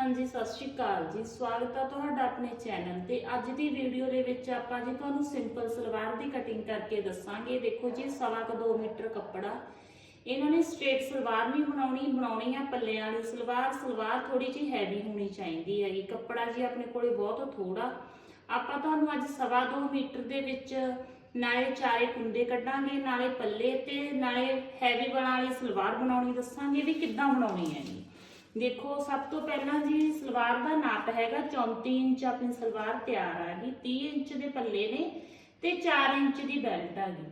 ਹਾਂਜੀ, ਸਤਿ ਸ਼੍ਰੀ ਅਕਾਲ ਜੀ। ਸਵਾਗਤ ਹੈ ਤੁਹਾਡਾ ਆਪਣੇ ਚੈਨਲ ਤੇ। ਅੱਜ ਦੀ ਵੀਡੀਓ ਦੇ ਵਿੱਚ ਆਪਾਂ ਜੀ ਤੁਹਾਨੂੰ ਸਿੰਪਲ ਸਲਵਾਰ ਦੀ ਕਟਿੰਗ ਕਰਕੇ ਦੱਸਾਂਗੇ। ਦੇਖੋ ਜੀ, ਸਵਾ ਕੁ 2 ਮੀਟਰ ਕੱਪੜਾ। ਇਹਨਾਂ ਨੇ ਸਟ੍ਰੇਟ ਸਲਵਾਰ ਨਹੀਂ ਬਣਾਉਣੀ ਬਣਾਉਣੀ ਆ ਪੱਲੇ ਵਾਲੀ ਸਲਵਾਰ। ਸਲਵਾਰ ਥੋੜੀ ਜਿਹੀ ਹੈਵੀ ਹੋਣੀ ਚਾਹੀਦੀ ਹੈਗੀ। ਕੱਪੜਾ ਜੀ ਆਪਣੇ ਕੋਲੇ ਬਹੁਤ ਥੋੜਾ ਆਪਾਂ ਤੁਹਾਨੂੰ ਅੱਜ ਸਵਾ 2 ਮੀਟਰ ਦੇ ਵਿੱਚ ਨਾਲੇ ਚਾਰੇ ਕੁੰਡੇ ਕੱਢਾਂਗੇ, ਨਾਲੇ ਪੱਲੇ ਤੇ ਨਾਲੇ ਹੈਵੀ ਬਣਾ ਵਾਲੀ ਸਲਵਾਰ ਬਣਾਉਣੀ ਦੱਸਾਂਗੇ ਵੀ ਕਿੱਦਾਂ ਬਣਾਉਣੀ ਹੈਗੀ ਦੇਖੋ, ਸਭ ਤੋਂ ਪਹਿਲਾਂ ਜੀ ਸਲਵਾਰ ਦਾ ਨਾਪ ਹੈਗਾ 34 ਇੰਚ ਆਪਣੀ ਸਲਵਾਰ ਤਿਆਰ ਆ ਗਈ। 30 ਇੰਚ ਦੇ ਪੱਲੇ ਨੇ ਤੇ 4 ਇੰਚ ਦੀ ਬੈਲਟ ਆ ਗਈ।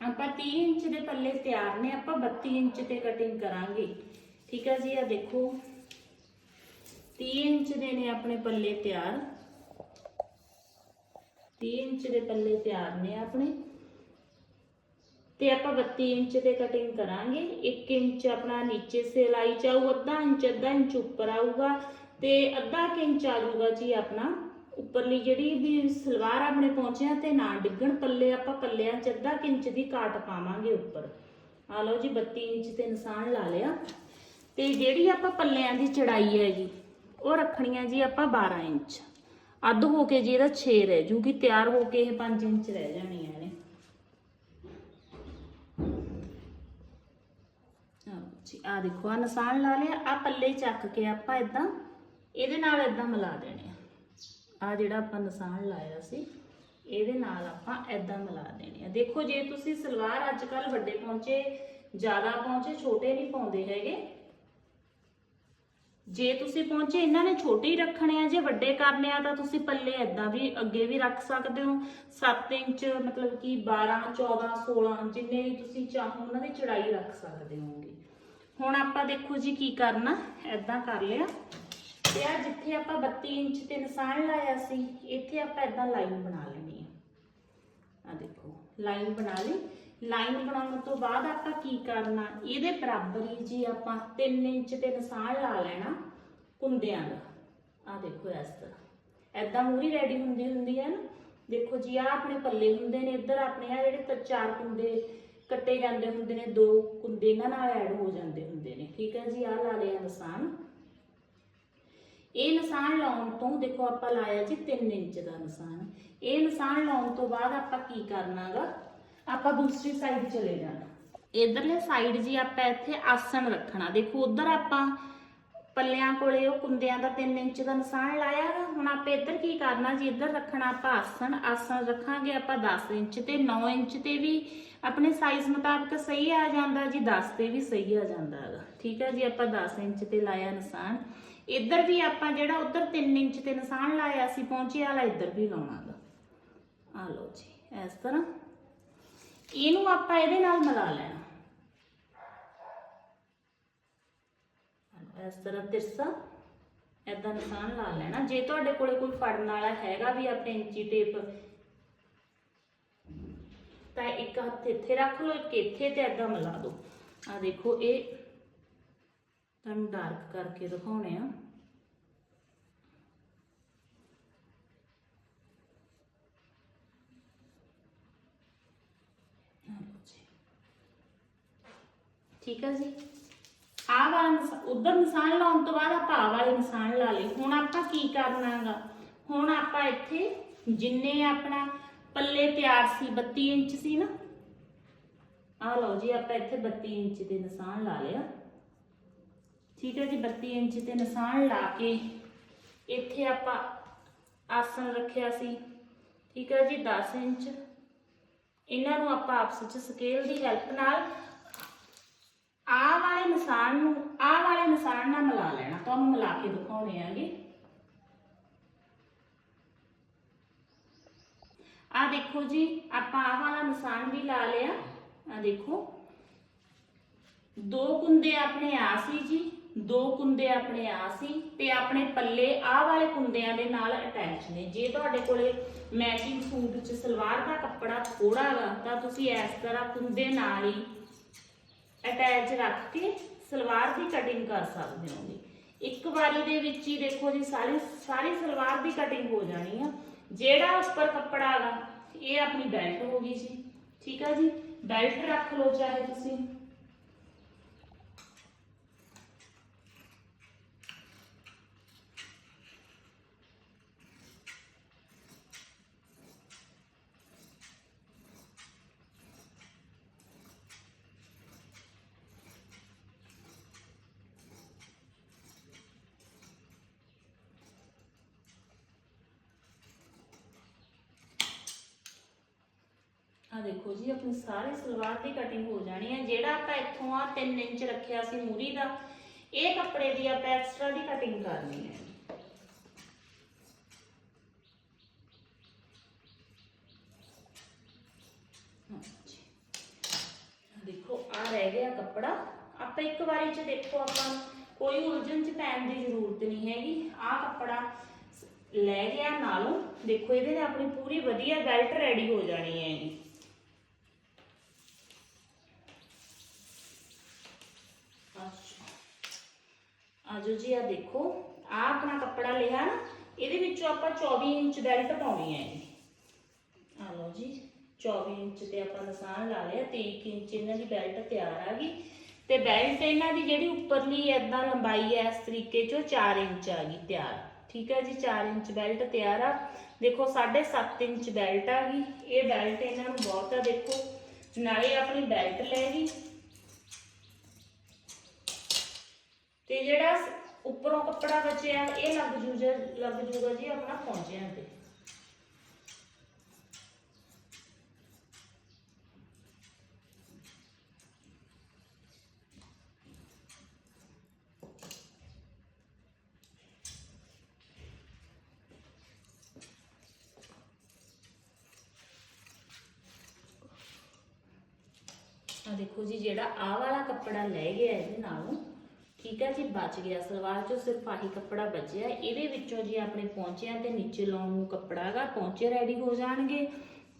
ਆਪਾਂ 30 ਇੰਚ ਦੇ ਪੱਲੇ ਤਿਆਰ ਨੇ, ਆਪਾਂ 32 ਇੰਚ ਤੇ ਕਟਿੰਗ ਕਰਾਂਗੇ। ਠੀਕ ਹੈ ਜੀ, ਆ ਦੇਖੋ। 30 ਇੰਚ ਦੇ ਨੇ ਆਪਣੇ ਪੱਲੇ ਤਿਆਰ। 30 ਇੰਚ ਦੇ ਪੱਲੇ ਤਿਆਰ ਨੇ ਆਪਣੇ। ਤੇ ਆਪਾਂ 32 ਇੰਚ ਤੇ ਕਟਿੰਗ ਕਰਾਂਗੇ। 1 ਇੰਚ ਆਪਣਾ ਨੀਚੇ ਸਿਲਾਈ ਚਾਉ ਅੱਧਾ ਇੰਚ ਅੱਧਾ ਇੰਚ ਉੱਪਰ ਆਊਗਾ ਤੇ ਅੱਧਾ ਕੁ ਇੰਚ ਆ ਜਾਊਗਾ ਜੀ ਆਪਣਾ। ਉੱਪਰਲੀ ਜਿਹੜੀ ਵੀ ਸਲਵਾਰ ਆਪਣੇ ਪਹੁੰਚਿਆ ਤੇ ਨਾ ਡਿੱਗਣ ਪੱਲੇ ਆਪਾਂ ਪੱਲਿਆਂ ਚ ਅੱਧਾ ਕੁ ਇੰਚ ਦੀ ਕਾਟ ਪਾਵਾਂਗੇ ਉੱਪਰ। ਆ ਲਓ ਜੀ 32 ਇੰਚ ਤੇ ਨਿਸ਼ਾਨ ਲਾ ਲਿਆ। ਤੇ ਜਿਹੜੀ ਆਪਾਂ ਪੱਲਿਆਂ ਦੀ ਚੜਾਈ ਹੈ ਜੀ, ਉਹ ਰੱਖਣੀ ਹੈ ਜੀ ਆਪਾਂ 12 ਇੰਚ। ਅੱਧ ਹੋ ਕੇ ਜੀ ਇਹਦਾ 6 ਰਹਿ ਜੂਗੀ, ਤਿਆਰ ਹੋ ਕੇ ਇਹ 5 ਇੰਚ ਰਹਿ ਜਾਣੀ ਹੈ। ਆ ਦੇਖੋ ਆ ਨਿਸ਼ਾਨ ਲਾ ਲਿਆ ਆ ਪੱਲੇ ਚੱਕ ਕੇ ਆਪਾਂ ਇਦਾਂ ਇਹਦੇ ਨਾਲ ਇਦਾਂ ਮਿਲਾ ਦੇਣੇ ਆ। ਜਿਹੜਾ ਆਪਾਂ ਨਿਸ਼ਾਨ ਲਾਇਆ ਸੀ, ਇਹਦੇ ਨਾਲ ਆਪਾਂ ਇਦਾਂ ਮਿਲਾ ਦੇਣੇ ਆ। ਦੇਖੋ, ਜੇ ਤੁਸੀਂ ਸਲਵਾਰ ਅੱਜ ਕੱਲ ਵੱਡੇ ਪਹੁੰਚੇ, ਜ਼ਿਆਦਾ ਪਹੁੰਚੇ, ਛੋਟੇ ਨਹੀਂ ਪਾਉਂਦੇ ਹੈਗੇ। ਜੇ ਤੁਸੀਂ ਪਹੁੰਚੇ, ਇਹਨਾਂ ਨੇ ਛੋਟੇ ਹੀ ਰੱਖਣੇ ਆ। ਜੇ ਵੱਡੇ ਕਰਨੇ ਆ, ਤਾਂ ਤੁਸੀਂ ਪੱਲੇ ਏਦਾਂ ਵੀ ਅੱਗੇ ਵੀ ਰੱਖ ਸਕਦੇ ਹੋ। 7 ਇੰਚ, ਮਤਲਬ ਕਿ 12 14 16 ਜਿੰਨੇ ਵੀ ਤੁਸੀਂ ਚਾਹੋ, ਉਹਨਾਂ ਦੀ ਚੜਾਈ ਰੱਖ ਸਕਦੇ ਹੋਗੇ ਹੁਣ ਆਪਾਂ ਦੇਖੋ ਜੀ ਕੀ ਕਰਨਾ, ਏਦਾਂ ਕਰ ਲਿਆ। ਤੇ ਆ ਜਿੱਥੇ ਆਪਾਂ 32 ਇੰਚ ਤੇ ਨਿਸ਼ਾਨ ਲਾਇਆ ਸੀ, ਇੱਥੇ ਆਪਾਂ ਏਦਾਂ ਲਾਈਨ ਬਣਾ ਲੈਣੀ ਆ। ਆ ਦੇਖੋ, ਲਾਈਨ ਬਣਾ ਲਈ। ਲਾਈਨ ਬਣਾਉਣ ਤੋਂ ਬਾਅਦ ਆਪਾਂ ਕੀ ਕਰਨਾ, ਇਹਦੇ ਬਰਾਬਰ ਹੀ ਜੀ ਆਪਾਂ 3 ਇੰਚ ਤੇ ਨਿਸ਼ਾਨ ਲਾ ਲੈਣਾ ਕੁੰਦਿਆਂ ਦਾ। ਆ ਦੇਖੋ ਇਸ ਤਰ੍ਹਾਂ। ਐਦਾਂ ਮੂਰੀ ਰੈਡੀ ਹੁੰਦੀ ਹੁੰਦੀ ਹੈ ਨਾ। ਦੇਖੋ ਜੀ ਆ ਆਪਣੇ ਪੱਲੇ ਹੁੰਦੇ ਨੇ, ਇੱਧਰ ਆਪਣੇ ਆ ਜਿਹੜੇ ਚਾਰ ਕੁੰਦੇ ਕੱਟੇ ਜਾਂਦੇ ਹੁੰਦੇ ਨੇ, ਦੋ ਕੁੰਦੇ ਇਹਨਾਂ ਨਾਲ ਐਡ ਹੋ ਜਾਂਦੇ ਹੁੰਦੇ ਨੇ। ਠੀਕ ਹੈ ਜੀ ਆ ਲਾ ਲਿਆ ਨਿਸ਼ਾਨ। ਇਹ ਨਿਸ਼ਾਨ ਲਾਉਣ ਤੋਂ, ਦੇਖੋ ਆਪਾਂ ਲਾਇਆ ਜੀ 3 ਇੰਚ ਦਾ ਨਿਸ਼ਾਨ। ਇਹ ਨਿਸ਼ਾਨ ਲਾਉਣ ਤੋਂ ਬਾਅਦ ਆਪਾਂ ਕੀ ਕਰਨਾਗਾ? ਆਪਾਂ ਦੂਸਰੀ ਸਾਈਡ ਚਲੇ ਜਾਣਾ। ਇਧਰਲੇ ਸਾਈਡ ਜੀ ਆਪਾਂ ਇੱਥੇ ਆਸਣ ਰੱਖਣਾ। ਦੇਖੋ, ਉਧਰ ਆਪਾਂ ਪੱਲਿਆਂ ਕੋਲੇ ਉਹ ਕੁੰਦਿਆਂ ਦਾ 3 ਇੰਚ ਦਾ ਨਿਸ਼ਾਨ ਲਾਇਆ ਗਾ। ਹੁਣ ਆਪਾਂ ਇੱਧਰ ਕੀ ਕਰਨਾ ਜੀ? ਇੱਧਰ ਰੱਖਣਾ ਆਪਾਂ ਆਸਣ। ਆਸਣ ਰੱਖਾਂਗੇ ਆਪਾਂ 10 ਇੰਚ ਤੇ 9 ਇੰਚ ਤੇ ਵੀ ਆਪਣੇ ਸਾਈਜ਼ ਮੁਤਾਬਕ ਸਹੀ ਆ ਜਾਂਦਾ ਜੀ 10 ਤੇ ਵੀ ਸਹੀ ਆ ਜਾਂਦਾ ਹੈਗਾ ਠੀਕ ਹੈ ਜੀ, ਆਪਾਂ 10 ਇੰਚ ਤੇ ਲਾਇਆ ਨਿਸ਼ਾਨ। ਇੱਧਰ ਵੀ ਆਪਾਂ ਜਿਹੜਾ ਉੱਧਰ 3 ਇੰਚ ਤੇ ਨਿਸ਼ਾਨ ਲਾਇਆ ਸੀ, ਪਹੁੰਚੇ ਵਾਲਾ ਇੱਧਰ ਵੀ ਲਾਉਣਾਗਾ ਆ ਲਓ ਜੀ, ਇਸ ਤਰ੍ਹਾਂ। ਇਹਨੂੰ ਆਪਾਂ ਇਹਦੇ ਨਾਲ ਮਿਲਾ ਲੈਣਾ। ਇਸ ਤਰ੍ਹਾਂ ਤਿਰਸਾ, ਏਦਾਂ ਨਿਸ਼ਾਨ ਲਾ ਲੈਣਾ। ਜੇ ਤੁਹਾਡੇ ਕੋਲੇ ਕੋਈ ਫੜਨ ਵਾਲਾ ਹੈਗਾ ਵੀ ਆਪਣੇ ਇੰਚੀ ਟੇਪ, ਤਾਂ ਇੱਕ ਹੱਥ ਇੱਥੇ ਰੱਖ ਲਓ, ਇੱਕ ਇੱਥੇ ਤੇ ਏਦਾਂ ਮਿਲਾ ਦਿਓ। ਆ ਦੇਖੋ, ਇਹ ਤੁਹਾਨੂੰ ਡਾਰਕ ਕਰਕੇ ਦਿਖਾਉਣੇ ਆ। ਠੀਕ ਹੈ ਜੀ? ਆਹ ਵਾਲਾ ਨਿਸ਼ਾ- ਉੱਧਰ ਨਿਸ਼ਾਨ ਲਾਉਣ ਤੋਂ ਬਾਅਦ ਆਪਾਂ ਆਹ ਵਾਲੇ ਨਿਸ਼ਾਨ ਲਾ ਲਏ। ਹੁਣ ਆਪਾਂ ਕੀ ਕਰਨਾਗਾ? ਹੁਣ ਆਪਾਂ ਇੱਥੇ ਜਿੰਨੇ ਆਪਣਾ ਪੱਲੇ ਤਿਆਰ ਸੀ 32 ਇੰਚ ਸੀ ਨਾ? ਆਹ ਲਓ ਜੀ, ਆਪਾਂ ਇੱਥੇ 32 ਇੰਚ ਦੇ ਨਿਸ਼ਾਨ ਲਾ ਲਿਆ। ਠੀਕ ਹੈ ਜੀ 32 ਇੰਚ ਤੇ ਨਿਸ਼ਾਨ ਲਾ ਕੇ ਇੱਥੇ ਆਪਾਂ ਆਸਣ ਰੱਖਿਆ ਸੀ। ਠੀਕ ਹੈ ਜੀ 10 ਇੰਚ। ਇਹਨਾਂ ਨੂੰ ਆਪਾਂ ਆਪਸ ਵਿੱਚ ਸਕੇਲ ਦੀ ਹੈਲਪ ਨਾਲ ਆਹ ਵਾਲੇ ਨਿਸ਼ਾਨ ਨੂੰ, ਆਹ ਵਾਲੇ ਨਿਸ਼ਾਨ ਨਾਲ ਮਿਲਾ ਲੈਣਾ। ਤੁਹਾਨੂੰ ਮਿਲਾ ਕੇ ਦਿਖਾਉਣੇ ਆਗੇ। ਆ ਦੇਖੋ ਜੀ, ਆਪਾਂ ਆਹ ਵਾਲਾ ਨਿਸ਼ਾਨ ਵੀ ਲਾ ਲਿਆ। ਆ ਦੇਖੋ। ਦੋ ਕੁੰਦੇ ਆਪਣੇ ਆ ਸੀ ਜੀ, ਦੋ ਕੁੰਦੇ ਆਪਣੇ ਆ ਸੀ ਤੇ ਆਪਣੇ ਪੱਲੇ ਆਹ ਵਾਲੇ ਕੁੰਦਿਆਂ ਦੇ ਨਾਲ ਅਟੈਚ ਨੇ। ਜੇ ਤੁਹਾਡੇ ਕੋਲੇ ਮੈਚਿੰਗ ਸੂਟ 'ਚ ਸਲਵਾਰ ਦਾ ਕੱਪੜਾ ਥੋੜਾ ਗਾ, ਤਾਂ ਤੁਸੀਂ ਇਸ ਤਰ੍ਹਾਂ ਕੁੰਦੇ ਨਾਲ ਹੀ ਅਟੈਚ ਰੱਖ ਕੇ ਸਲਵਾਰ ਦੀ ਕਟਿੰਗ ਕਰ ਸਕਦੇ ਹੋਗੇ ਇੱਕ ਵਾਰੀ ਦੇ ਵਿੱਚ ਹੀ ਦੇਖੋ ਜੀ, ਸਾਰੀ ਸਾਰੀ ਸਲਵਾਰ ਦੀ ਕਟਿੰਗ ਹੋ ਜਾਣੀ ਆ। ਜਿਹੜਾ ਉੱਪਰ ਕੱਪੜਾ ਹੈਗਾ ਇਹ ਆਪਣੀ ਬੈਲਟ ਹੋ ਗਈ ਜੀ। ਠੀਕ ਆ ਜੀ? ਬੈਲਟ ਰੱਖ ਲਓ ਚਾਹੇ ਤੁਸੀਂ। ਦੇਖੋ ਜੀ, ਆਪਣੀ ਸਾਰੀ ਸਲਵਾਰ ਦੀ ਕਟਿੰਗ ਹੋ ਜਾਣੀ ਹੈ। ਜਿਹੜਾ ਆਪਾਂ ਇੱਥੋਂ ਆ 3 ਇੰਚ ਰੱਖਿਆ ਸੀ ਮੂਰੀ ਦਾ, ਇਹ ਕੱਪੜੇ ਦੀ ਆਪਾਂ ਐਕਸਟਰਾ ਦੀ ਕਟਿੰਗ ਕਰਨੀ ਹੈ। ਦੇਖੋ ਆ ਰਹਿ ਗਿਆ ਕੱਪੜਾ। ਆਪਾਂ ਇੱਕ ਵਾਰੀ ਚ ਦੇਖੋ, ਆਪਾਂ ਕੋਈ ਉਲਝਣ ਚ ਪੈਣ ਦੀ ਜ਼ਰੂਰਤ ਨਹੀਂ ਹੈਗੀ। ਆ ਕੱਪੜਾ ਲੈ ਗਿਆ ਨਾਲੋਂ। ਦੇਖੋ, ਇਹਦੇ ਨਾਲ ਆਪਣੀ ਪੂਰੀ ਵਧੀਆ ਬੈਲਟ ਰੈਡੀ ਹੋ ਜਾਣੀ ਹੈ ਜੀ ਜੀ ਆ ਦੇਖੋ। ਆ ਆਪਣਾ ਕੱਪੜਾ ਲਿਆ ਨਾ, ਇਹਦੇ ਵਿੱਚੋਂ ਆਪਾਂ 24 ਇੰਚ ਬੈਲਟ ਪਾਉਣੀ ਹੈ ਆ ਲਓ ਜੀ 24 ਇੰਚ ਤੇ ਆਪਾਂ ਨਿਸ਼ਾਨ ਲਾ ਲਿਆ 23 ਇੰਚ ਇਹਨਾਂ ਦੀ ਬੈਲਟ ਤਿਆਰ ਆ ਗਈ। ਤੇ ਬੈਲਟ ਇਹਨਾਂ ਦੀ ਜਿਹੜੀ ਉੱਪਰਲੀ ਐਦਾਂ ਲੰਬਾਈ ਹੈ, ਇਸ ਤਰੀਕੇ ਚੋਂ 4 ਇੰਚ ਆ ਗਈ ਤਿਆਰ। ਠੀਕ ਹੈ ਜੀ 4 ਇੰਚ ਬੈਲਟ ਤਿਆਰ ਆ। ਦੇਖੋ 7.5 ਇੰਚ ਬੈਲਟ ਆ ਗਈ। ਇਹ ਬੈਲਟ ਇਹਨਾਂ ਨੂੰ ਬਹੁਤ ਆ, ਦੇਖੋ। ਨਾਲੇ ਆਪਣੀ ਬੈਲਟ ਲੈ ਗਈ। ਤੇ ਜਿਹੜਾ ਉੱਪਰੋਂ ਕੱਪੜਾ ਬਚਿਆ, ਇਹ ਲੱਗ ਜੂਗਾ ਲੱਗ ਜੂਗਾ ਜੀ ਆਪਣਾ ਪੌਂਚਿਆਂ ਤੇ। ਆ ਦੇਖੋ ਜੀ, ਜਿਹੜਾ ਆਹ ਵਾਲਾ ਕੱਪੜਾ ਲੈ ਗਿਆ ਇਹਦੇ ਨਾਲੋਂ ਠੀਕ ਹੈ ਜੀ, ਬਚ ਗਿਆ ਸਲਵਾਰ ਚੋਂ ਸਿਰਫ ਆਹੀ ਕੱਪੜਾ ਬਚਿਆ। ਇਹਦੇ ਵਿੱਚੋਂ ਜੇ ਆਪਣੇ ਪੌਂਚਿਆਂ ਤੇ ਨੀਚੇ ਲਾਉਣ ਨੂੰ ਕੱਪੜਾ ਹੈਗਾ ਪੌਂਚੇ ਰੈਡੀ ਹੋ ਜਾਣਗੇ।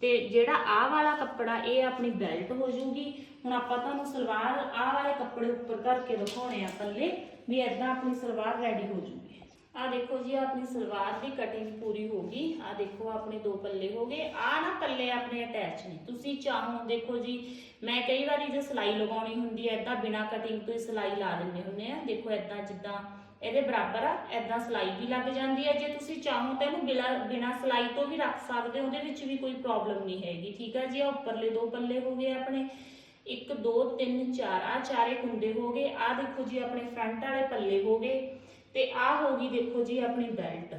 ਤੇ ਜਿਹੜਾ ਆਹ ਵਾਲਾ ਕੱਪੜਾ, ਇਹ ਆਪਣੀ ਬੈਲਟ ਹੋ ਜੂਗੀ ਹੁਣ ਆਪਾਂ ਤੁਹਾਨੂੰ ਸਲਵਾਰ ਆਹ ਵਾਲੇ ਕੱਪੜੇ ਉੱਪਰ ਕਰਕੇ ਦਿਖਾਉਣੇ ਆ ਪੱਲੇ, ਵੀ ਐਦਾਂ ਆਪਣੀ ਸਲਵਾਰ ਰੈਡੀ ਹੋ ਜੂਗੀ। ਆ ਦੇਖੋ ਜੀ, ਆਪਣੀ ਸਲਵਾਰ ਦੀ ਕਟਿੰਗ ਪੂਰੀ ਹੋ ਗਈ। ਆ ਦੇਖੋ, ਆਪਣੇ ਦੋ ਪੱਲੇ ਹੋ ਗਏ। ਆ ਨਾ ਪੱਲੇ ਆਪਣੇ ਅਟੈਚ ਨੇ। ਤੁਸੀਂ ਚਾਹੋ ਦੇਖੋ ਜੀ, ਮੈਂ ਕਈ ਵਾਰੀ ਜੇ ਸਿਲਾਈ ਲਗਾਉਣੀ ਹੁੰਦੀ ਹੈ ਇਦਾਂ ਬਿਨਾ ਕਟਿੰਗ ਤੋਂ ਹੀ ਸਿਲਾਈ ਲਾ ਦਿੰਦੇ ਹੁੰਦੇ ਆ। ਦੇਖੋ ਇਦਾਂ ਜਿੱਦਾਂ ਇਹਦੇ ਬਰਾਬਰ ਆ ਇਦਾਂ ਸਿਲਾਈ ਵੀ ਲੱਗ ਜਾਂਦੀ ਹੈ। ਜੇ ਤੁਸੀਂ ਚਾਹੋ, ਤਾਂ ਇਹਨੂੰ ਬਿਨਾ ਬਿਨਾ ਸਿਲਾਈ ਤੋਂ ਵੀ ਰੱਖ ਸਕਦੇ ਹੋ। ਉਹਦੇ ਵਿੱਚ ਵੀ ਕੋਈ ਪ੍ਰੋਬਲਮ ਨਹੀਂ ਹੈਗੀ, ਠੀਕ ਆ ਜੀ? ਆ ਉੱਪਰਲੇ ਦੋ ਪੱਲੇ ਹੋ ਗਏ ਆਪਣੇ। 1 2 3 4 ਆ ਚਾਰੇ ਕੁੰਡੇ ਹੋ ਗਏ। ਆ ਦੇਖੋ ਜੀ, ਆਪਣੇ ਫਰੰਟ ਵਾਲੇ ਪੱਲੇ ਹੋ ਗਏ। ਤੇ ਆ ਹੋ ਗਈ ਦੇਖੋ ਜੀ ਆਪਣੀ ਬੈਲਟ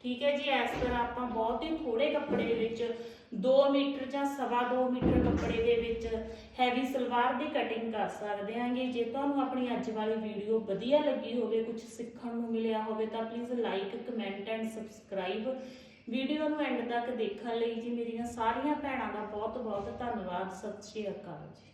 ਠੀਕ ਹੈ ਜੀ, ਇਸ ਤਰ੍ਹਾਂ ਆਪਾਂ ਬਹੁਤ ਹੀ ਥੋੜੇ ਕੱਪੜੇ ਦੇ ਵਿੱਚ 2 ਮੀਟਰ ਜਾਂ ਸਵਾ 2 ਮੀਟਰ ਕੱਪੜੇ ਦੇ ਵਿੱਚ ਹੈਵੀ ਸਲਵਾਰ ਦੀ ਕਟਿੰਗ ਕਰ ਸਕਦੇ ਆਂਗੇ ਜੇ। ਤੁਹਾਨੂੰ ਆਪਣੀ ਅੱਜ ਵਾਲੀ ਵੀਡੀਓ ਵਧੀਆ ਲੱਗੀ ਹੋਵੇ ਕੁਝ ਸਿੱਖਣ ਨੂੰ ਮਿਲਿਆ ਹੋਵੇ, ਤਾਂ please like comment and subscribe video ਨੂੰ ਐਂਡ ਤੱਕ ਦੇਖਣ ਲਈ ਜੀ, ਮੇਰੀਆਂ ਸਾਰੀਆਂ ਭੈਣਾਂ ਦਾ ਬਹੁਤ ਬਹੁਤ ਧੰਨਵਾਦ। ਸਤਿ ਸ਼੍ਰੀ ਅਕਾਲ ਜੀ।